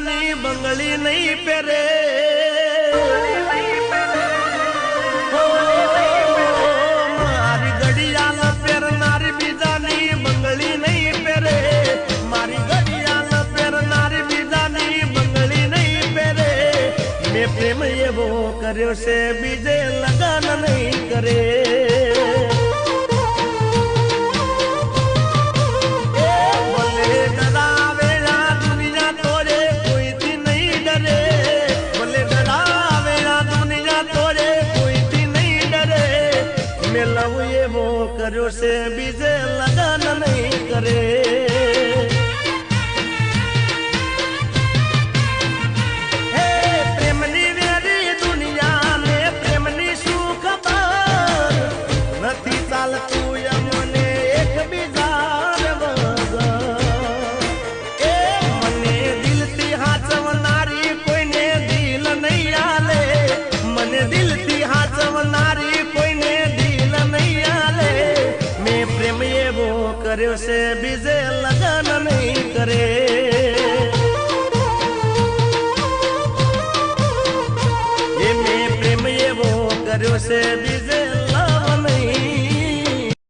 ની બંગડી નહીં પહેરે. મારી ઘડિયાળ પહેરનારી બીજાની બંગડી નહીં પહેરે. મારી ઘડિયાળ પહેરનારી બીજાની બંગડી નહીં પહેરે. મેં પ્રેમ એવો કર્યો છે, બીજે લગન નહીં કરે. કર્યો છે બીજે લગન નહીં કરે. કોઈ એવો કર્યો છે બીજે લગન નહીં કરે. એમને પ્રેમ એવો કર્યો છે બીજે